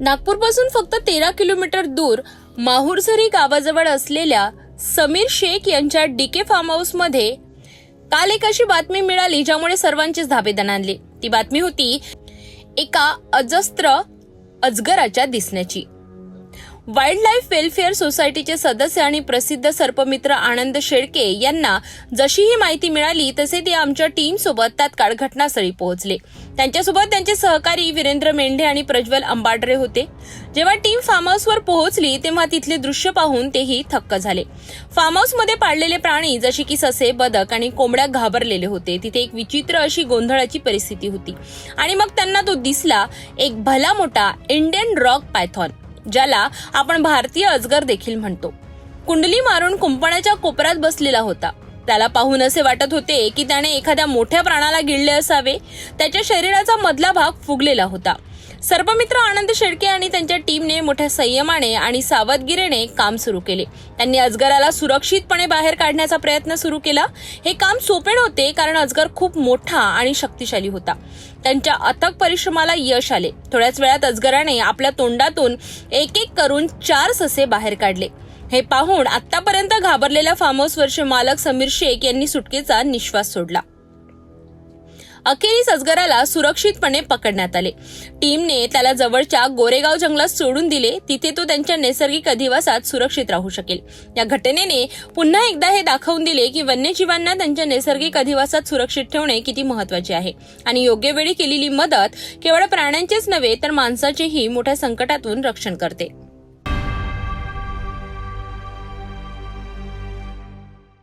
नागपूरपासून फक्त तेरा किलोमीटर दूर माहूरसरी गावाजवळ असलेल्या समीर शेख यांच्या डीके फार्म हाऊसमध्ये काल एक अशी बातमी मिळाली ज्यामुळे सर्वांचीच धाबे आणली. ती बातमी होती एका अजस्त्र अजगराच्या दिसण्याची. वाईल्ड लाईफ वेलफेअर सोसायटीचे सदस्य आणि प्रसिद्ध सर्पमित्र आनंद शेळके यांना जशी ही माहिती मिळाली तसे ते आमच्या टीम सोबत तात्काळ घटनास्थळी पोहोचले. त्यांच्यासोबत त्यांचे सहकारी वीरेंद्र मेंढे आणि प्रज्वल अंबाडरे होते. जेव्हा टीम फार्म हाऊसवर पोहोचली तेव्हा तिथले दृश्य पाहून तेही थक्क झाले. फार्म हाऊसमध्ये पाळलेले प्राणी जसे की ससे बदक आणि कोंबड्या घाबरलेले होते. तिथे एक विचित्र अशी गोंधळाची परिस्थिती होती. आणि मग त्यांना तो दिसला एक भला मोठा इंडियन रॉक पायथॉन ज्याला आपण भारतीय अजगर देखील म्हणतो. कुंडली मारून कुंपणाच्या कोपऱ्यात बसलेला होता. त्याला पाहून असे वाटत होते की त्याने एखाद्या मोठ्या प्राणाला गिळले असावे. त्याच्या शरीराचा मधला भाग फुगलेला होता. सर्पमित्र आनंद शेळके आणि त्यांच्या टीमने मोठ्या संयमाने आणि सावधगिरीने काम सुरू केले. त्यांनी अजगराला सुरक्षितपणे बाहेर काढण्याचा प्रयत्न सुरू केला. हे काम सोपे नव्हते कारण अजगर खूप मोठा आणि शक्तिशाली होता. त्यांच्या अथक परिश्रमाला यश आले. थोड्याच वेळात अजगराने आपल्या तोंडातून एक एक करून चार ससे बाहेर काढले. हे पाहून आतापर्यंत घाबरलेल्या फार्म हाऊसवरचे मालक समीर शेख यांनी सुटकेचा निश्वास सोडला. अखेरीस अजगराला सुरक्षितपणे पकडण्यात आले. टीमने त्याला जवळच्या गोरेगाव जंगलात सोडून दिले. तिथे तो त्यांच्या नैसर्गिक अधिवासात सुरक्षित राहू शकेल. या घटनेने पुन्हा एकदा हे दाखवून दिले की वन्यजीवांना त्यांच्या नैसर्गिक अधिवासात सुरक्षित ठेवणे किती महत्त्वाचे आहे. आणि योग्य वेळी केलेली मदत केवळ प्राण्यांचेच नव्हे तर माणसाचेही मोठ्या संकटातून रक्षण करते.